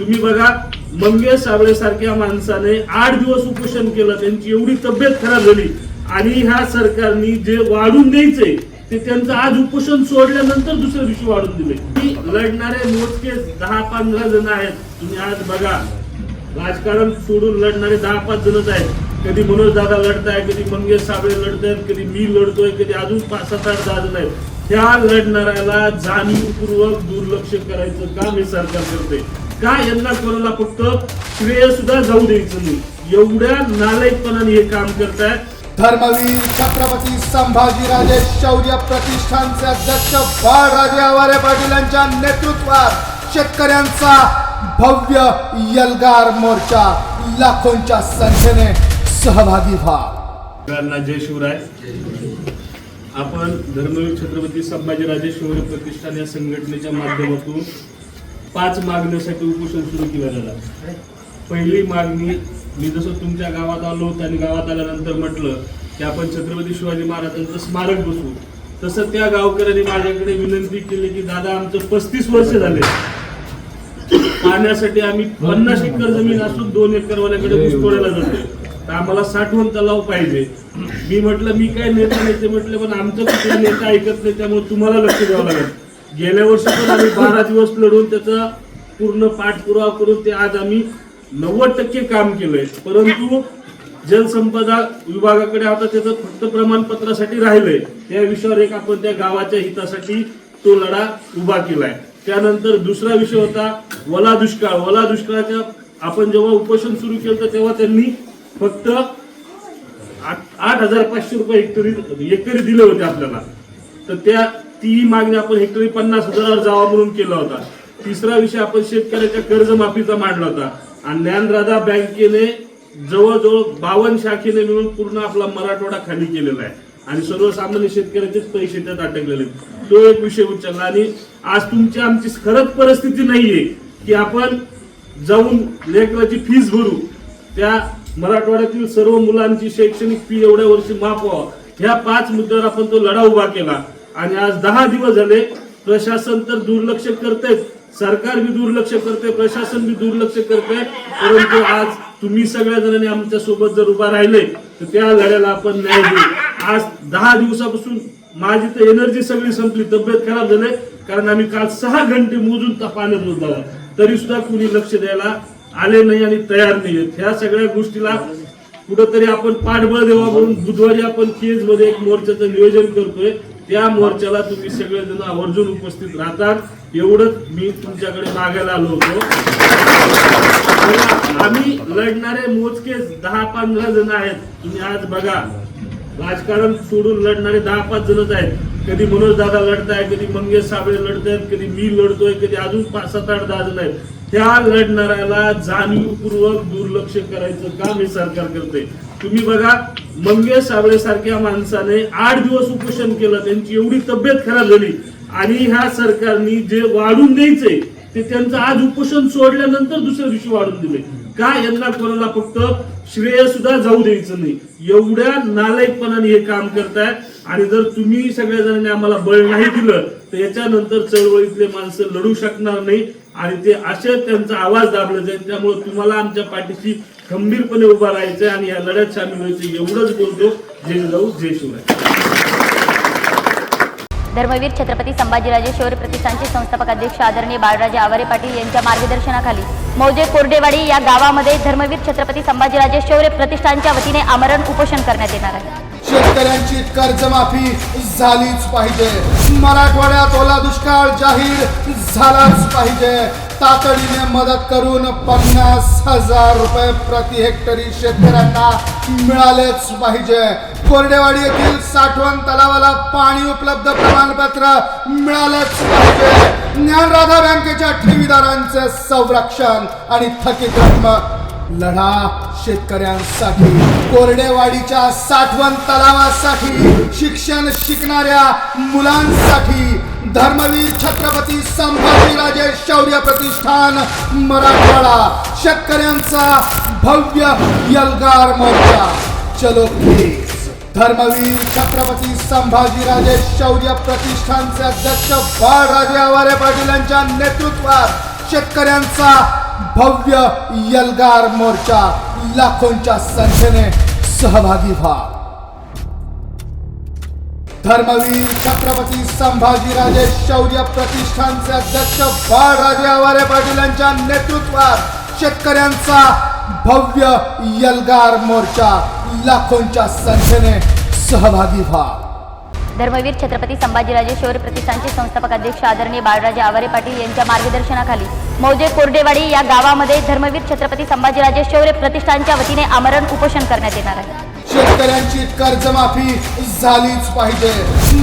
तुम्ही बघा मंगेश साबळे सारख्या माणसाने आठ दिवस उपोषण केलं त्यांची एवढी तब्येत खराब झाली. आणि ह्या सरकारने जे वाढून द्यायचे ते त्यांचं आज उपोषण सोडल्यानंतर दुसऱ्या दिवशी वाढून दिले. की लढणारे मोजके दहा पंधरा जण आहेत. तुम्ही आज बघा राजकारण सोडून लढणारे दहा पाच जणच आहेत. कधी मनोज दादा लढताय कधी मंगेश साबळे लढतायत कधी मी लढतोय कधी अजून पाच सात आठ दहा जण आहेत. त्या लढणाऱ्याला जाणीवपूर्वक दुर्लक्ष करायचं काम हे सरकार करते का यांना कोणाला फक्त श्रेय सुद्धा जाऊ द्यायचं नाही. एवढ्या नालायकपणाने हे काम करताय. धर्मवीर छत्रपती संभाजीराजे शौर्य प्रतिष्ठानचे अध्यक्ष बाळराजे आवारे पाटील यांच्या नेतृत्वात शेतकऱ्यांचा भव्य यलगार मोर्चा लाखोंच्या संख्येने सहभागी व्हा. जय शिवराय. आपण धर्मवीर छत्रपती संभाजीराजे शौर्य प्रतिष्ठान या संघटनेच्या माध्यमातून पाच मागण्यासाठी उपोषण सुरू केलं झालं पहिली मागणी मी जसं तुमच्या गावात आलो होतो आणि गावात आल्यानंतर म्हटलं की आपण छत्रपती शिवाजी महाराजांचं स्मारक बसवू. तसं त्या गावकऱ्यांनी माझ्याकडे विनंती केली की दादा आमचं पस्तीस वर्ष झाले. पाण्यासाठी आम्ही पन्नास एकर जमीन असून दोन एकरवाल्याकडे ऊस तोडायला जातोय. तर आम्हाला साठवण तलाव पाहिजे. मी म्हटलं मी काय नेता नेते म्हटलं पण आमचं कुठला नेता ऐकत नाही त्यामुळे तुम्हाला लक्ष द्यावं लागेल. गेल्या वर्षी पण आम्ही बारा दिवस लढून त्याचा पूर्ण पाठपुरावा करून ते आज आम्ही नव्वद टक्के काम केलंय. परंतु जलसंपदा विभागाकडे आता त्याचं फक्त प्रमाणपत्रासाठी राहिलंय. त्या विषयावर एक आपण त्या गावाच्या हितासाठी तो लढा उभा केलाय. त्यानंतर दुसरा विषय होता वला दुष्काळ. वला दुष्काळाच्या आपण जेव्हा उपोषण सुरू केलं तर तेव्हा त्यांनी फक्त आठ आठ हजार पाचशे रुपये एकरी एकरी दिले होते आपल्याला. तर त्या ती मागणी आपण हेक्टरी पन्नास हजारावर जावा म्हणून केला होता. तिसरा विषय आपण शेतकऱ्याच्या कर्जमाफीचा मांडला होता. आणि ज्ञानराधा बँकेने जवळजवळ बावन्न शाखेने मिळून पूर्ण आपला मराठवाडा खाली केलेला आहे. आणि सर्वसामान्य शेतकऱ्याचेच पैसे त्यात अटकलेले तो एक विषय उचलला आणि आज तुमची आमची खरंच परिस्थिती नाहीये की आपण जाऊन लेकराची फीस भरू. त्या मराठवाड्यातील सर्व मुलांची शैक्षणिक फी एवढ्या वर्षी माफ व्हावं. ह्या पाच मुद्द्यावर आपण तो लढा उभा केला. आणि आज दहा दिवस झाले प्रशासन तर दुर्लक्ष करते सरकार बी दुर्लक्ष करते प्रशासन बी दुर्लक्ष करते परंतु आज तुम्ही सगळ्या जणांनी आमच्यासोबत जर उभा राहिले तर त्या लढ्याला आपण न्याय देऊ. आज दहा दिवसापासून माझी तर एनर्जी सगळी संपली तब्येत खराब झाले कारण आम्ही काल सहा घंटे मोजून पाण्यात मोजला. तरी सुद्धा कुणी लक्ष द्यायला आले नाही आणि तयार नाही आहेत. ह्या सगळ्या गोष्टीला कुठंतरी आपण पाठबळ देवा म्हणून बुधवारी आपण केजमध्ये एक मोर्चाचं नियोजन करतोय. त्या मोर्चाला तुम्ही सगळेजण आवर्जून उपस्थित राहतात. एवढंच मी तुमच्याकडे मागायला आलो होतो. आम्ही लढणारे मोजके दहा पंधरा जण आहेत. तुम्ही आज बघा. राजकारण सोडून लढणारे दहा पाच जणच आहेत. कधी मनोज दादा लढताय कधी मंगेश साबळे लढतायत कधी मी लढतोय कधी अजून पाच सात आठ दादा नाही त्या लढणाऱ्याला जाणीवपूर्वक दुर्लक्ष करायचं काम हे सरकार करते तुम्ही बघा मंगेश साबळे सारख्या माणसाने आठ दिवस उपोषण केलं त्यांची एवढी तब्येत खराब झाली. आणि ह्या सरकारनी जे वाढून द्यायचे ते त्यांचं आज उपोषण सोडल्यानंतर दुसऱ्या दिवशी वाढून दिले. का यांना कोणाला फक्त श्रेय सुद्धा जाऊ द्यायचं नाही. एवढ्या नालायकपणाने हे काम करताय. आणि जर तुम्ही सगळ्या जणांनी आम्हाला बळ नाही दिलं तर याच्यानंतर चळवळीतले माणसं लढू शकणार नाही. आणि ते असे त्यांचा आवाज दाबला जाईल त्यामुळे तुम्हाला आमच्या पाठीशी खंबीरपणे उभा राहायचंय आणि या लढ्यात सामील व्हायचं एवढंच बोलतो. जय जाऊ जय शिवराय. धर्मवीर छत्रपती संभाजीराजे शौर्य प्रतिष्ठानचे संस्थापक अध्यक्ष आदरणीय बाळराजे आवारे पाटील यांच्या मार्गदर्शनाखाली मौजे कोरडेवाडी या गावामध्ये धर्मवीर छत्रपती संभाजीराजे शौर्य प्रतिष्ठानच्या वतीने आमरण उपोषण करण्यात येणार आहे. शेतकऱ्यांची कर्जमाफी झालीच पाहिजे. मराठवाड्यात ओला दुष्काळ जाहीर झालाच पाहिजे. तातडीने मदत करून पन्नास हजार रुपये प्रति हेक्टरी शेतकऱ्यांना मिळालेच पाहिजे. कोरडेवाडी येथील साठवण तलावाला पाणी उपलब्ध प्रमाणपत्र मिळालेच पाहिजे. ज्ञानराधा बँकेच्या ठेवीदारांचे संरक्षण आणि थकीत रक्कम लढा शेतकऱ्यांसाठी कोरडेवाडीच्या साठवण तलावासाठी शिक्षण शिकणाऱ्या मुलांसाठी धर्मवीर छत्रपती संभाजीराजे शौर्य प्रतिष्ठान मराठवाडा शेतकऱ्यांचा भव्य यलगार मोर्चा. चलो प्लीज धर्मवीर छत्रपती संभाजीराजे शौर्य प्रतिष्ठानचे अध्यक्ष बाळराजे आवारे पाटील यांच्या नेतृत्वात शेतकऱ्यांचा भव्य यलगार मोर्चा. लाखोंच्या संख्येने सहभागी व्हा. धर्मवीर छत्रपती संभाजीराजे शौर्य प्रतिष्ठानचे अध्यक्ष बाळराजे आवारे पाटील यांच्या नेतृत्वात शेतकऱ्यांचा भव्य यलगार मोर्चा लाखोंच्या संख्येने सहभागी व्हा. धर्मवीर छत्रपती संभाजीराजे शौर्य प्रतिष्ठानचे संस्थापक अध्यक्ष आदरणीय बाळराजे आवारे पाटील यांच्या मार्गदर्शनाखाली मौजे कोरडेवाडी या गावामध्ये धर्मवीर छत्रपती संभाजीराजे शौर्य प्रतिष्ठानच्या वतीने आमरण उपोषण करण्यात येणार आहे. शेतकऱ्यांची कर्जमाफी झालीच पाहिजे.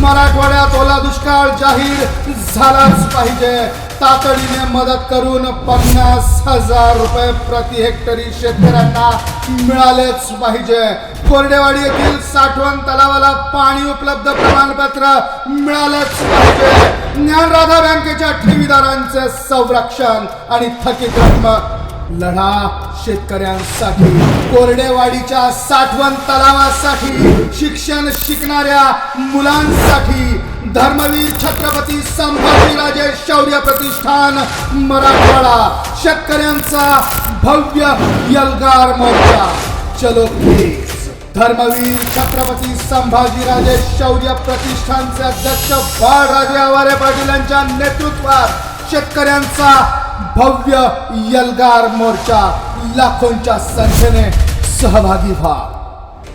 मराठवाड्यात ओला दुष्काळ जाहीर झालाच पाहिजे. तातडीने मदत करून पन्नास हजार रुपये प्रति हेक्टरी शेतकऱ्यांना मिळालेच पाहिजे. कोरडेवाडी येथील साठवण तलावाला पाणी उपलब्ध प्रमाणपत्र मिळालेच पाहिजे. ज्ञानराधा बँकेच्या ठेवीदारांचे संरक्षण आणि थकीत रक्कम लढा शेतकऱ्यांसाठी कोरडेवाडीच्या साठवण तलावासाठी शिक्षण शिकणाऱ्या मुलांसाठी धर्मवीर छत्रपती संभाजीराजे शौर्य प्रतिष्ठान मराठवाडा शेतकऱ्यांचा भव्य यलगार मोर्चा. चलो प्लीज धर्मवीर छत्रपती संभाजीराजे शौर्य प्रतिष्ठानचे अध्यक्ष बाळराजे आवारे पाटील यांच्या नेतृत्वात शेतकऱ्यांचा भव्य यलगार मोर्चा लाखोंच्या संख्येने सहभागी व्हा.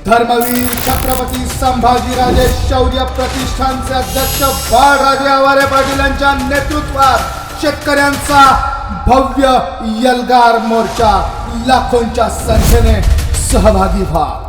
धर्मवीर छत्रपती संभाजीराजे शौर्य प्रतिष्ठानचे अध्यक्ष बाळराजे आवारे पाटील यांच्या नेतृत्वात शेतकऱ्यांचा भव्य यलगार मोर्चा लाखोंच्या संख्येने सहभागी व्हा.